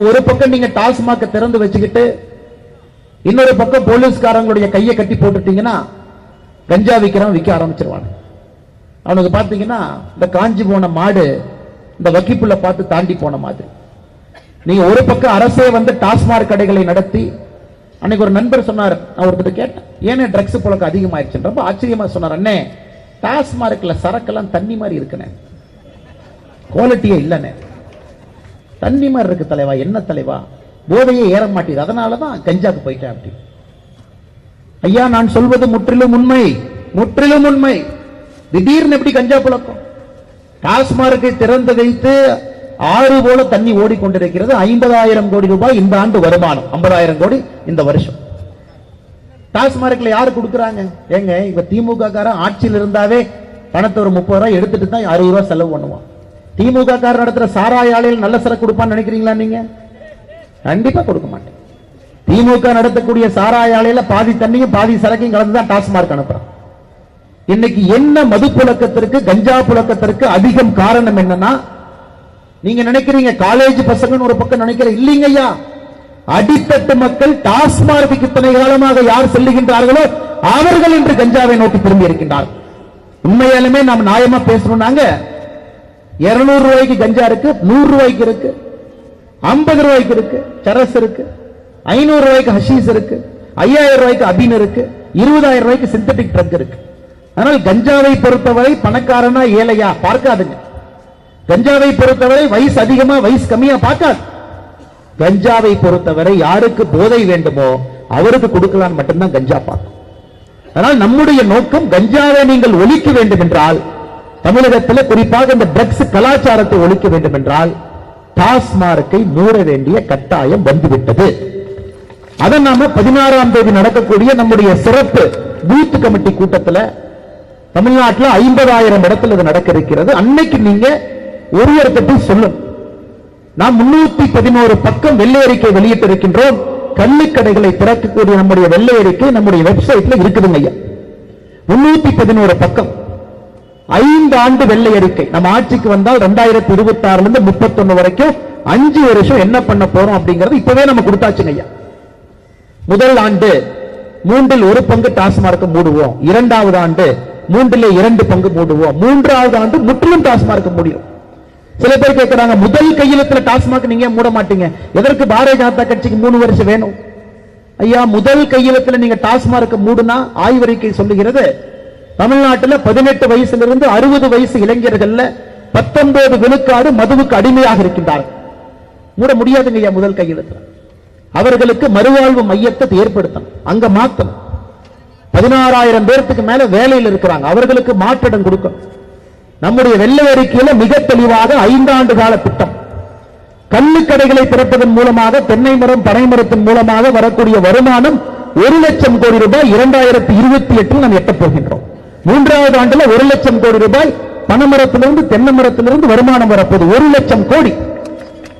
ஒரு பக்கம் நீங்க டாஸ்மாக திறந்து வச்சுக்கிட்டு இன்னொரு பக்கம் போலீஸ்காரங்களுடைய கையை கட்டி போட்டுட்டீங்கன்னா கஞ்சா விற்கிறவன் விற்க ஆரம்பிச்சிருவான். அவனுக்கு பார்த்தீங்கன்னா இந்த காஞ்சி போன மாடு இந்த வக்கிப்புள்ள பார்த்து தாண்டி போன மாதிரி நீங்க ஒரு பக்கம் அரசே வந்து டாஸ்மாக் கடைகளை நடத்தி அன்னைக்கு ஒரு நண்பர் சொன்னார் நான் ஒருத்தர் கேட்டேன் ஏனே ட்ரக்ஸ் புழக்கம் அதிகமாயிருச்சு ரொம்ப ஆச்சரியமா சொன்னார் அண்ணே டாஸ்மார்க்ல சரக்கெல்லாம் தண்ணி மாதிரி இருக்குண்ணே. குவாலிட்டியே இல்லைண்ணே. தண்ணி மாதிரி இருக்கு தலைவா என்ன தலைவா? போதையே ஏற மாட்டேது அதனாலதான் கஞ்சாக்கு போயிட்டேன் அப்படி. ஐயா நான் சொல்வது முற்றிலும் உண்மை. முற்றிலும் உண்மை. திடீர்னு எப்படி கஞ்சா புழக்கம்? டாஸ்மார்க்கை திறந்து வைத்து ஆறு போல தண்ணி ஓடிக்கொண்டிருக்கிறது. ஐம்பதாயிரம் கோடி ரூபாய் இந்த ஆண்டு வருமானம். ஐம்பதாயிரம் கோடி இந்த வருஷம். டாஸ்மார்க்ல யாரு கொடுக்குறாங்க? ஏங்க இப்ப திமுக காரன் ஆட்சியில் இருந்தாவே பணத்தை ஒரு முப்பது ரூபாய் எடுத்துட்டு தான் அறுபது ரூபாய் செலவு பண்ணுவான். திமுக கார் நடத்துற சாராய ஆலையில் நல்ல சரக்கு கொடுப்பான்னு நினைக்கிறீங்களா நீங்க? கண்டிப்பா கொடுக்க மாட்டேன். திமுக நடத்தக்கூடிய சாராய ஆலையில பாதி தண்ணியும் பாதி சரக்கையும் கலந்து தான் டாஸ்மார்க் அனுப்புறான் இன்னைக்கு என்ன மது புழக்கத்திற்கு கஞ்சா புழக்கத்திற்கு அதிகம் காரணம் என்னன்னா நீங்க நினைக்கிறீங்க காலேஜ் பசங்கன்னு ஒரு பக்கம் நினைக்கிற இல்லீங்கய்யா அடித்தட்டு மக்கள் டாஸ்மார்க்கு இத்தனை காலமாக யார் செல்லுகின்றார்களோ அவர்கள் இன்று கஞ்சாவை நோக்கி திரும்பி இருக்கின்றார்கள். உண்மையாலுமே நாம் நியாயமா பேசணும்னாங்க. இருநூறு ரூபாய்க்கு கஞ்சா இருக்கு நூறு ரூபாய்க்கு இருக்கு ஐம்பது ரூபாய்க்கு இருக்கு சரஸ் இருக்கு ஐநூறு ரூபாய்க்கு ஹஷீஸ் இருக்கு ஐயாயிரம் ரூபாய்க்கு அபின் இருக்கு இருபதாயிரம் ரூபாய்க்கு சிந்தட்டிக் ட்ரக் இருக்கு. ஆனால் கஞ்சாவை பொறுத்தவரை பணக்காரனா ஏழையா? பார்க்காதுங்க. கஞ்சாவை பொறுத்தவரை வயசு அதிகமா வயசு கம்மியா பார்க்காது. கஞ்சாவை பொறுத்தவரை யாருக்கு போதை வேண்டுமோ அவருக்கு கொடுக்கலாம் மட்டும்தான் கஞ்சா பார்க்கும். அதனால் நம்முடைய நோக்கம் கஞ்சாவை நீங்கள் ஒழிக்க வேண்டும் என்றால் தமிழகத்தில் குறிப்பாக இந்த ட்ரக்ஸ் கலாச்சாரத்தை ஒழிக்க வேண்டும் என்றால் டாஸ்மார்க்கை மூட வேண்டிய கட்டாயம் வந்துவிட்டது. அதை நாம பதினாறாம் தேதி நடக்கக்கூடிய நம்முடைய சிறப்பு பூத் கமிட்டி கூட்டத்தில் தமிழ்நாட்டில் ஐம்பதாயிரம் இடத்துல இது நடக்க இருக்கிறது அன்னைக்கு நீங்க ஒருவருக்கு போய் சொல்லும். நாம் முன்னூத்தி பதினோரு பக்கம் வெள்ளை அறிக்கை வெளியிட்டிருக்கின்றோம். கள்ளுக்கடைகளை திறக்கக்கூடிய நம்முடைய வெள்ளை அறிக்கை நம்முடைய வெப்சைட்ல இருக்குதுங்க ஐயா. முன்னூத்தி பதினோரு பக்கம். ஐந்து ஆண்டு வெள்ளை அறிக்கை. நம்ம ஆட்சிக்கு வந்தால் ரெண்டாயிரத்தி இருபத்தி ஆறுல இருந்து முப்பத்தொன்னு வரைக்கும் அஞ்சு வருஷம் என்ன பண்ண போறோம் அப்படிங்கறது இப்பவே நம்ம கொடுத்தாச்சுங்க ஐயா. முதல் ஆண்டு மூன்றில் ஒரு பங்கு டாஸ்மார்க் மூடுவோம். இரண்டாவது ஆண்டு மூன்றில் இரண்டு பங்கு மூடுவோம். மூன்றாவது ஆண்டு முற்றிலும் டாஸ்மார்க் முடியும் சில பேர் கேட்கிறாங்க முதல் கையெழுத்துல டாஸ்மாக் நீங்க மூட மாட்டீங்க? எதற்கு பாரதிய ஜனதா கட்சிக்கு மூணு வருஷம் வேணும்? ஐயா முதல் கையெழுத்துல நீங்க டாஸ்மார்க் மூடுனா ஆய்வறிக்கை சொல்லுகிறது தமிழ்நாட்டுல பதினெட்டு வயசுல இருந்து அறுபது வயசு இளைஞர்கள்ல பத்தொன்பது விழுக்காடு மதுவுக்கு அடிமையாக இருக்கின்றார்கள். மூட முடியாதுங்க ஐயா முதல் கையெழுத்து. அவர்களுக்கு மறுவாழ்வு மையத்தை ஏற்படுத்தணும். அங்க மாத்தணும். பதினாறாயிரம் பேர்த்துக்கு மேல வேலையில் இருக்கிறாங்க. அவர்களுக்கு மாற்றிடம் கொடுக்கணும். நம்முடைய வெள்ளை அறிக்கையில மிக தெளிவாக ஐந்தாண்டு கால திட்டம். கல்லுக்கடைகளை திறப்பதன் மூலமாக தென்னை மரம் பனை மரத்தின் மூலமாக வரக்கூடிய வருமானம் ஒரு லட்சம் கோடி ரூபாய் இரண்டாயிரத்தி இருபத்தி எட்டில் நாம் எட்டப் போகின்றோம். மூன்றாவது ஆண்டுல ஒரு லட்சம் கோடி ரூபாய் பனைமரத்திலிருந்து தென்னை மரத்திலிருந்து வருமானம் வரப்போகுது. ஒரு லட்சம் கோடி.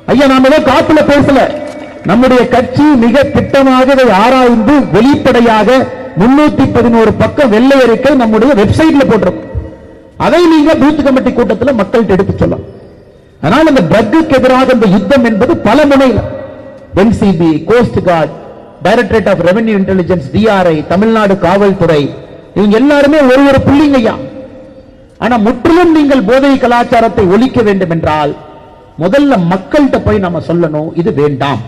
ஐயா நாம ஏதோ காத்துல பேசல. நம்முடைய கட்சி மிக திட்டமாக இதை ஆராய்ந்து வெளிப்படையாக முன்னூத்தி பதினோரு பக்கம் வெள்ளை அறிக்கை நம்முடைய வெப்சைட்ல போடுறோம் அதை நீங்க பூத் கமிட்டி கூட்டத்தில் மக்கள்கிட்ட எடுத்து சொல்லலாம். அதனால் இந்த ட்ரக்குக்கு எதிராக இந்த யுத்தம் என்பது பல முனையில். NCB coast guard directorate of revenue intelligence DRI Tamil Nadu காவல்துறை இவங்க எல்லாருமே ஒரு ஒரு புள்ளிங்கய்யா ஆனா முற்றிலும் நீங்கள் போதை கலாச்சாரத்தை ஒழிக்க வேண்டும் என்றால் முதல்ல மக்கள்கிட்ட போய் நம்ம சொல்லணும் இது வேண்டாம்.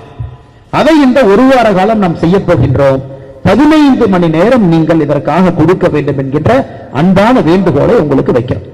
அதை இந்த ஒரு வார காலம் நாம் செய்ய போகின்றோம். பதினைந்து மணி நேரம் நீங்கள் இதற்காக கொடுக்க வேண்டும் என்கின்ற அன்பான வேண்டுகோளை உங்களுக்கு வைக்கிறோம்.